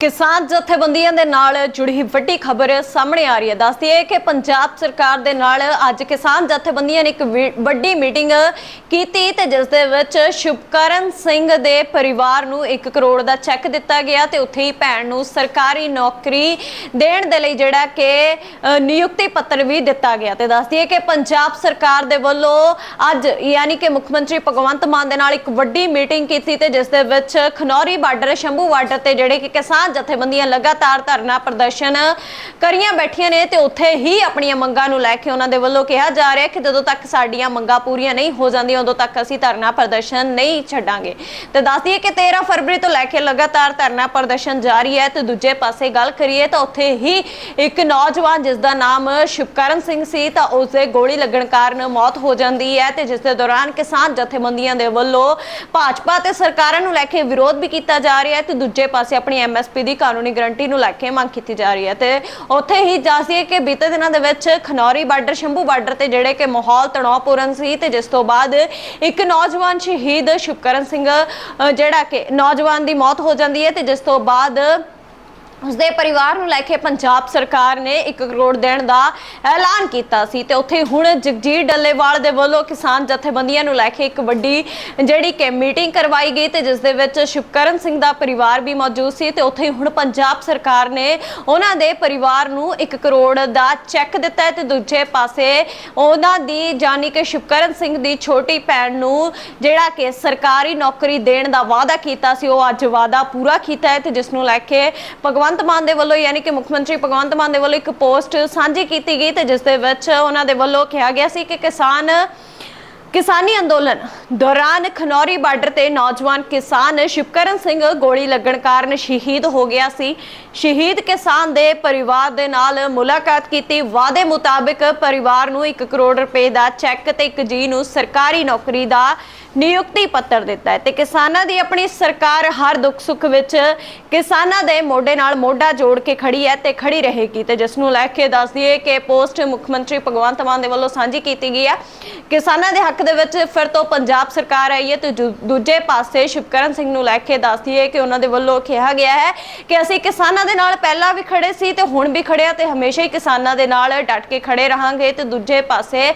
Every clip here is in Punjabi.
ਕਿਸਾਨ ਜਥੇਬੰਦੀਆਂ ਦੇ ਨਾਲ ਜੁੜੀ ਵੱਡੀ ਖਬਰ ਸਾਹਮਣੇ ਆ ਰਹੀ ਹੈ। ਦੱਸਦੀ ਹੈ ਕਿ ਪੰਜਾਬ ਸਰਕਾਰ ਦੇ ਨਾਲ ਅੱਜ ਕਿਸਾਨ ਜਥੇਬੰਦੀਆਂ ਨੇ ਇੱਕ ਵੱਡੀ ਮੀਟਿੰਗ ਕੀਤੀ ਤੇ ਜਿਸ ਦੇ ਵਿੱਚ ਸ਼ੁਭਕਰਨ ਸਿੰਘ ਦੇ ਪਰਿਵਾਰ ਨੂੰ 1 ਕਰੋੜ ਦਾ ਚੈੱਕ ਦਿੱਤਾ ਗਿਆ ਤੇ ਉੱਥੇ ਹੀ ਭੈਣ ਨੂੰ ਸਰਕਾਰੀ ਨੌਕਰੀ ਦੇਣ ਦੇ ਲਈ ਜਿਹੜਾ ਕਿ ਨਿਯੁਕਤੀ ਪੱਤਰ ਵੀ ਦਿੱਤਾ ਗਿਆ ਤੇ ਦੱਸਦੀ ਹੈ ਕਿ ਪੰਜਾਬ ਸਰਕਾਰ ਦੇ ਵੱਲੋਂ ਅੱਜ ਯਾਨੀ ਕਿ ਮੁੱਖ ਮੰਤਰੀ ਭਗਵੰਤ ਮਾਨ ਦੇ ਨਾਲ ਇੱਕ ਵੱਡੀ ਮੀਟਿੰਗ ਕੀਤੀ ਤੇ ਜਿਸ ਦੇ ਵਿੱਚ ਖਨੌਰੀ ਬਾਰਡਰ, ਸ਼ੰਭੂ ਬਾਰਡਰ ਤੇ ਜਿਹੜੇ ਕਿ ਕਿਸਾਨ ਜਥੇਬੰਦੀਆਂ ਲਗਾਤਾਰ ਧਰਨਾ ਪ੍ਰਦਰਸ਼ਨ ਕਰੀਆਂ ਬੈਠੀਆਂ ਨੇ ਤੇ ਉੱਥੇ ਹੀ ਆਪਣੀਆਂ ਮੰਗਾਂ ਨੂੰ ਲੈ ਕੇ ਉਹਨਾਂ ਦੇ ਵੱਲੋਂ ਕਿਹਾ ਜਾ ਰਿਹਾ ਕਿ ਜਦੋਂ ਤੱਕ ਸਾਡੀਆਂ ਮੰਗਾਂ ਪੂਰੀਆਂ ਨਹੀਂ ਹੋ ਜਾਂਦੀਆਂ, ਉਦੋਂ ਤੱਕ ਅਸੀਂ ਧਰਨਾ ਪ੍ਰਦਰਸ਼ਨ ਨਹੀਂ ਛੱਡਾਂਗੇ। ਤੇ ਦੱਸ ਦਈਏ ਕਿ 13 ਫਰਵਰੀ ਤੋਂ ਲੈ ਕੇ ਲਗਾਤਾਰ ਧਰਨਾ ਪ੍ਰਦਰਸ਼ਨ ਜਾਰੀ ਹੈ ਤੇ ਦੂਜੇ ਪਾਸੇ ਗੱਲ ਕਰੀਏ ਤਾਂ ਉੱਥੇ ਹੀ ਇੱਕ ਨੌਜਵਾਨ ਜਿਸ ਦਾ ਨਾਮ ਸ਼ੁਭਕਰਨ ਸਿੰਘ ਸੀ ਤਾਂ ਉਸ ਦੇ ਗੋਲੀ ਲੱਗਣ ਕਾਰਨ ਮੌਤ ਹੋ ਜਾਂਦੀ ਹੈ ਤੇ ਜਿਸ ਦੇ ਦੌਰਾਨ ਕਿਸਾਨ ਜਥੇਬੰਦੀਆਂ ਦੇ ਵੱਲੋਂ ਭਾਜਪਾ ਤੇ ਸਰਕਾਰਾਂ ਨੂੰ ਲੈ ਕੇ ਵਿਰੋਧ ਵੀ ਕੀਤਾ ਜਾ ਰਿਹਾ ਹੈ ਤੇ ਦੂਜੇ ਪਾਸੇ ਆਪਣੀ ਐਮਐਸਪੀ ਦੀ ਕਾਨੂੰਨੀ ਗਰੰਟੀ ਨੂੰ ਲੈ ਕੇ ਮੰਗ ਕੀਤੀ ਜਾ ਰਹੀ ਹੈ ਤੇ ਉੱਥੇ ਹੀ ਜਾਸੀਏ ਕਿ ਬੀਤੇ ਦਿਨਾਂ ਦੇ ਵਿੱਚ ਖਨੌਰੀ ਬਾਰਡਰ, ਸ਼ੰਭੂ ਬਾਰਡਰ ਤੇ ਜਿਹੜੇ ਕਿ ਮਾਹੌਲ ਤਣਾਅਪੂਰਨ ਸੀ ਤੇ ਜਿਸ ਤੋਂ ਬਾਅਦ ਇੱਕ ਨੌਜਵਾਨ ਸ਼ਹੀਦ ਸ਼ੁਭਕਰਨ ਸਿੰਘ ਜਿਹੜਾ ਕਿ ਨੌਜਵਾਨ ਦੀ ਮੌਤ ਹੋ ਜਾਂਦੀ ਹੈ ਤੇ ਜਿਸ ਤੋਂ ਬਾਅਦ ਉਸਦੇ ਪਰਿਵਾਰ ਨੂੰ ਲੈ ਕੇ ਪੰਜਾਬ ਸਰਕਾਰ ਨੇ 1 ਕਰੋੜ ਦੇਣ ਦਾ ਐਲਾਨ ਕੀਤਾ ਸੀ ਤੇ ਉੱਥੇ ਹੁਣ ਜਗਜੀਤ ਡੱਲੇਵਾਲ ਦੇ ਵੱਲੋਂ ਕਿਸਾਨ ਜਥੇਬੰਦੀਆਂ ਨੂੰ ਲੈ ਕੇ ਇੱਕ ਵੱਡੀ ਜਿਹੜੀ ਕਿ ਮੀਟਿੰਗ ਕਰਵਾਈ ਗਈ ਤੇ ਜਿਸ ਦੇ ਵਿੱਚ ਸ਼ੁਭਕਰਨ ਸਿੰਘ ਦਾ ਪਰਿਵਾਰ ਵੀ ਮੌਜੂਦ ਸੀ ਤੇ ਉੱਥੇ ਹੁਣ ਪੰਜਾਬ ਸਰਕਾਰ ਨੇ ਉਹਨਾਂ ਦੇ ਪਰਿਵਾਰ ਨੂੰ 1 ਕਰੋੜ ਦਾ ਚੈੱਕ ਦਿੱਤਾ ਹੈ ਤੇ ਦੂਜੇ ਪਾਸੇ ਉਹਨਾਂ ਦੀ ਜਾਨੀ ਕਿ ਸ਼ੁਭਕਰਨ ਸਿੰਘ ਦੀ ਛੋਟੀ ਭੈਣ ਨੂੰ ਜਿਹੜਾ ਕਿ ਸਰਕਾਰੀ ਨੌਕਰੀ ਦੇਣ ਦਾ ਵਾਅਦਾ ਕੀਤਾ ਸੀ, ਉਹ ਅੱਜ ਵਾਅਦਾ ਪੂਰਾ ਕੀਤਾ ਹੈ ਤੇ ਜਿਸ ਨੂੰ ਲੈ ਕੇ ਭਗਵਾਨ ਭਗਵੰਤ ਮਾਨ ਦੇ ਵੱਲੋਂ, ਯਾਨੀ ਕਿ ਮੁੱਖ ਮੰਤਰੀ ਭਗਵੰਤ ਮਾਨ ਦੇ ਵੱਲੋਂ ਇੱਕ ਪੋਸਟ ਸਾਂਝੀ ਕੀਤੀ ਗਈ ਤੇ ਜਿਸ ਦੇ ਵਿੱਚ ਉਹਨਾਂ ਦੇ ਵੱਲੋਂ ਕਿਹਾ ਗਿਆ ਸੀ ਕਿ ਕਿਸਾਨ, ਕਿਸਾਨੀ ਅੰਦੋਲਨ ਦੌਰਾਨ ਖਨੌਰੀ ਬਾਰਡਰ ਤੇ ਨੌਜਵਾਨ ਕਿਸਾਨ ਸ਼ਿਵਕਰਨ ਸਿੰਘ ਗੋਲੀ ਲੱਗਣ ਕਾਰਨ ਸ਼ਹੀਦ ਹੋ ਗਿਆ ਸੀ। ਸ਼ਹੀਦ ਕਿਸਾਨ ਦੇ ਪਰਿਵਾਰ ਦੇ ਨਾਲ ਮੁਲਾਕਾਤ ਕੀਤੀ। ਵਾਅਦੇ ਮੁਤਾਬਕ ਪਰਿਵਾਰ ਨੂੰ 1 ਕਰੋੜ ਰੁਪਏ ਦਾ ਚੈੱਕ ਤੇ ਇੱਕ ਜੀ ਨੂੰ ਸਰਕਾਰੀ ਨੌਕਰੀ ਦਾ ਨਿਯੁਕਤੀ ਪੱਤਰ ਦਿੱਤਾ ਹੈ ਤੇ ਕਿਸਾਨਾਂ ਦੀ ਆਪਣੀ ਸਰਕਾਰ ਹਰ ਦੁੱਖ ਸੁੱਖ ਵਿੱਚ ਕਿਸਾਨਾਂ ਦੇ ਮੋਢੇ ਨਾਲ ਮੋਢਾ ਜੋੜ ਕੇ ਖੜੀ ਹੈ ਤੇ ਖੜੀ ਰਹੇਗੀ ਤੇ ਜਿਸ ਨੂੰ ਲੈ ਕੇ ਦੱਸ ਦਈਏ ਕਿ ਪੋਸਟ ਮੁੱਖ ਮੰਤਰੀ ਭਗਵੰਤ ਮਾਨ ਦੇ ਵੱਲੋਂ ਸਾਂਝੀ ਕੀਤੀ ਗਈ ਹੈ। ਕਿਸਾਨਾਂ ਦੇ ਹੱਕ ਦੇ ਵਿੱਚ ਫਿਰ ਤੋਂ ਪੰਜਾਬ ਸਰਕਾਰ ਆਈ ਹੈ ਤੇ ਦੂਜੇ ਪਾਸੇ ਸ਼ਿਵਕਰਨ ਸਿੰਘ ਨੂੰ ਲੈ ਕੇ ਦੱਸ ਦਈਏ ਕਿ ਉਹਨਾਂ ਦੇ ਵੱਲੋਂ ਕਿਹਾ ਗਿਆ ਹੈ ਕਿ ਅਸੀਂ ਕਿਸਾਨਾਂ ਦੇ ਨਾਲ ਪਹਿਲਾਂ ਵੀ ਖੜੇ ਸੀ ਤੇ ਹੁਣ ਵੀ ਖੜੇ ਆ ਤੇ ਹਮੇਸ਼ਾ ਹੀ ਕਿਸਾਨਾਂ ਦੇ ਨਾਲ ਡਟ ਕੇ ਖੜੇ ਰਹਾਂਗੇ ਤੇ ਦੂਜੇ ਪਾਸੇ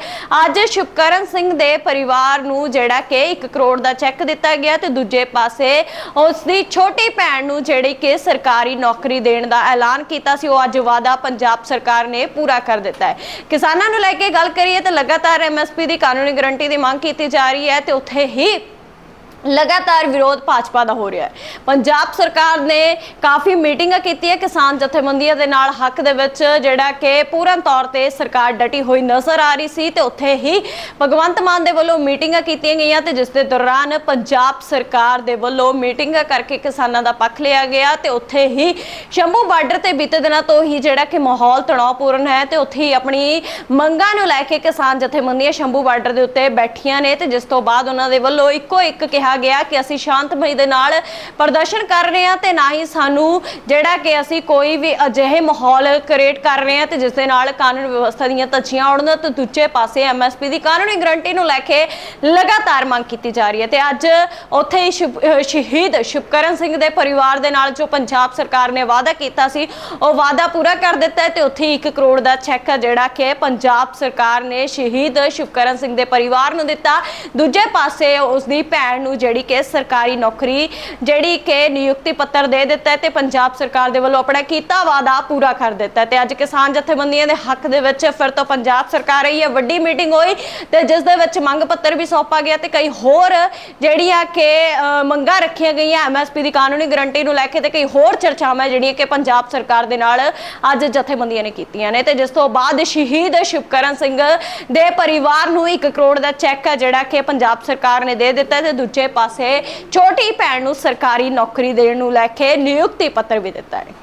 ਅੱਜ ਸ਼ਿਵਕਰਨ ਸਿੰਘ ਦੇ ਪਰਿਵਾਰ ਨੂੰ ਜਿਹੜਾ ਕਿ 1 ਕਰੋੜ ਦਾ ਚੈੱਕ ਦਿੱਤਾ ਗਿਆ ਤੇ ਦੂਜੇ ਪਾਸੇ ਉਸ ਦੀ ਛੋਟੀ ਭੈਣ ਨੂੰ ਜਿਹੜੀ ਕਿ ਸਰਕਾਰੀ ਨੌਕਰੀ ਦੇਣ ਦਾ ਐਲਾਨ ਕੀਤਾ ਸੀ, ਉਹ ਅੱਜ ਵਾਅਦਾ ਪੰਜਾਬ ਸਰਕਾਰ ਨੇ ਪੂਰਾ ਕਰ ਦਿੱਤਾ ਹੈ। ਕਿਸਾਨਾਂ ਨੂੰ ਲੈ ਕੇ ਗੱਲ ਕਰੀਏ ਤਾਂ ਲਗਾਤਾਰ ਐਮਐਸਪੀ ਦੀ ਕਾਨੂੰਨੀ ਗਰੰਟੀ ਦੀ ਮੰਗ ਕੀਤੀ ਜਾ ਰਹੀ ਹੈ ਤੇ ਉੱਥੇ ਹੀ ਲਗਾਤਾਰ ਵਿਰੋਧ ਭਾਜਪਾ ਦਾ ਹੋ ਰਿਹਾ ਹੈ। ਪੰਜਾਬ ਸਰਕਾਰ ਨੇ ਕਾਫੀ ਮੀਟਿੰਗਾਂ ਕੀਤੀਆਂ ਕਿਸਾਨ ਜਥੇਬੰਦੀਆਂ ਦੇ ਨਾਲ ਹੱਕ ਦੇ ਵਿੱਚ, ਜਿਹੜਾ ਕਿ ਪੂਰਨ ਤੌਰ ਤੇ ਸਰਕਾਰ ਡਟੀ ਹੋਈ ਨਜ਼ਰ ਆ ਰਹੀ ਸੀ ਤੇ ਉੱਥੇ ਹੀ ਭਗਵੰਤ ਮਾਨ ਦੇ ਵੱਲੋਂ ਮੀਟਿੰਗਾਂ ਕੀਤੀਆਂ ਗਈਆਂ ਤੇ ਜਿਸ ਦੇ ਦੌਰਾਨ ਪੰਜਾਬ ਸਰਕਾਰ ਦੇ ਵੱਲੋਂ ਮੀਟਿੰਗਾਂ ਕਰਕੇ ਕਿਸਾਨਾਂ ਦਾ ਪੱਖ ਲਿਆ ਗਿਆ ਤੇ ਉੱਥੇ ਹੀ ਸ਼ੰਭੂ ਬਾਰਡਰ ਤੇ ਬੀਤੇ ਦਿਨਾਂ ਤੋਂ ਹੀ ਜਿਹੜਾ ਕਿ ਮਾਹੌਲ ਤਣਾਅਪੂਰਨ ਹੈ ਤੇ ਉੱਥੇ ਹੀ ਆਪਣੀ ਮੰਗਾਂ ਨੂੰ ਲੈ ਕੇ ਕਿਸਾਨ ਜਥੇਬੰਦੀਆਂ ਸ਼ੰਭੂ ਬਾਰਡਰ ਦੇ ਉੱਤੇ ਬੈਠੀਆਂ ਨੇ ਤੇ ਜਿਸ ਤੋਂ ਬਾਅਦ ਉਹਨਾਂ ਦੇ ਵੱਲੋਂ ਇੱਕੋ ਇੱਕ ਕਿਹਾ ਗਿਆ ਕਿ ਅਸੀਂ ਸ਼ਾਂਤਮਈ ਦੇ ਨਾਲ ਪ੍ਰਦਰਸ਼ਨ ਕਰ ਰਹੇ ਹਾਂ ਤੇ ਨਾ ਹੀ ਸਾਨੂੰ ਜਿਹੜਾ ਕਿ ਅਸੀਂ ਕੋਈ ਵੀ ਅਜਿਹੇ ਮਾਹੌਲ ਕ੍ਰੀਏਟ ਕਰ ਰਹੇ ਹਾਂ ਤੇ ਜਿਸ ਦੇ ਨਾਲ ਕਾਨੂੰਨ ਵਿਵਸਥਾ ਦੀਆਂ ਧੱਜੀਆਂ ਉੜਨ ਤੇ ਦੂਜੇ ਪਾਸੇ ਐਮਐਸਪੀ ਦੀ ਕਾਨੂੰਨੀ ਗਰੰਟੀ ਨੂੰ ਲੈ ਕੇ ਲਗਾਤਾਰ ਮੰਗ ਕੀਤੀ ਜਾ ਰਹੀ ਹੈ ਤੇ ਅੱਜ ਉੱਥੇ ਸ਼ਹੀਦ ਸ਼ੁਭਕਰਨ ਸਿੰਘ ਦੇ ਪਰਿਵਾਰ ਦੇ ਨਾਲ ਜੋ ਪੰਜਾਬ ਸਰਕਾਰ ਨੇ ਵਾਅਦਾ ਕੀਤਾ ਸੀ, ਉਹ ਵਾਅਦਾ ਪੂਰਾ ਕਰ ਦਿੱਤਾ ਤੇ ਉੱਥੇ 1 ਕਰੋੜ ਦਾ ਚੈੱਕ ਜਿਹੜਾ ਕਿ ਪੰਜਾਬ ਸਰਕਾਰ ਨੇ ਸ਼ਹੀਦ ਸ਼ੁਭਕਰਨ ਸਿੰਘ ਦੇ ਪਰਿਵਾਰ ਨੂੰ ਦਿੱਤਾ। ਦੂਜੇ ਪਾਸੇ ਉਸ ਦੀ ਭੈਣ ਨੂੰ ਜਿਹੜੀ ਕਿ ਸਰਕਾਰੀ ਨੌਕਰੀ, ਜਿਹੜੀ ਕਿ ਨਿਯੁਕਤੀ ਪੱਤਰ ਦੇ ਦਿੱਤਾ ਹੈ ਤੇ ਪੰਜਾਬ ਸਰਕਾਰ ਦੇ ਵੱਲੋਂ ਆਪਣਾ ਕੀਤਾ ਵਾਅਦਾ ਪੂਰਾ ਕਰ ਦਿੱਤਾ ਹੈ ਤੇ ਅੱਜ ਕਿਸਾਨ ਜਥੇਬੰਦੀਆਂ ਦੇ ਹੱਕ ਦੇ ਵਿੱਚ ਫਿਰ ਤੋਂ ਪੰਜਾਬ ਸਰਕਾਰ ਆਈ ਹੈ, ਵੱਡੀ ਮੀਟਿੰਗ ਹੋਈ ਤੇ ਜਿਸ ਦੇ ਵਿੱਚ ਮੰਗ ਪੱਤਰ ਵੀ ਸੌਂਪਾ ਗਿਆ ਤੇ ਕਈ ਹੋਰ ਜਿਹੜੀਆਂ ਕਿ ਮੰਗਾਂ ਰੱਖੀਆਂ ਗਈਆਂ ਐਮਐਸਪੀ ਦੀ ਕਾਨੂੰਨੀ ਗਰੰਟੀ ਨੂੰ ਲੈ ਕੇ ਤੇ ਕਈ ਹੋਰ ਚਰਚਾਵਾਂ ਜਿਹੜੀਆਂ ਕਿ ਪੰਜਾਬ ਸਰਕਾਰ ਦੇ ਨਾਲ ਅੱਜ ਜਥੇਬੰਦੀਆਂ ਨੇ ਕੀਤੀਆਂ ਨੇ ਤੇ ਜਿਸ ਤੋਂ ਬਾਅਦ ਸ਼ਹੀਦ ਸ਼ਿਵਕਰਨ ਸਿੰਘ ਦੇ ਪਰਿਵਾਰ ਨੂੰ 1 ਕਰੋੜ ਦਾ ਚੈੱਕ ਹੈ ਜਿਹੜਾ ਕਿ ਪੰਜਾਬ ਸਰਕਾਰ ਨੇ ਦੇ ਦਿੱਤਾ ਹੈ ਤੇ ਦੂਜੇ ਪਾਸੇ ਛੋਟੀ ਭੈਣ ਨੂੰ ਸਰਕਾਰੀ ਨੌਕਰੀ ਦੇਣ ਨੂੰ ਲੈ ਕੇ ਨਿਯੁਕਤੀ ਪੱਤਰ ਵੀ ਦਿੱਤਾ ਹੈ।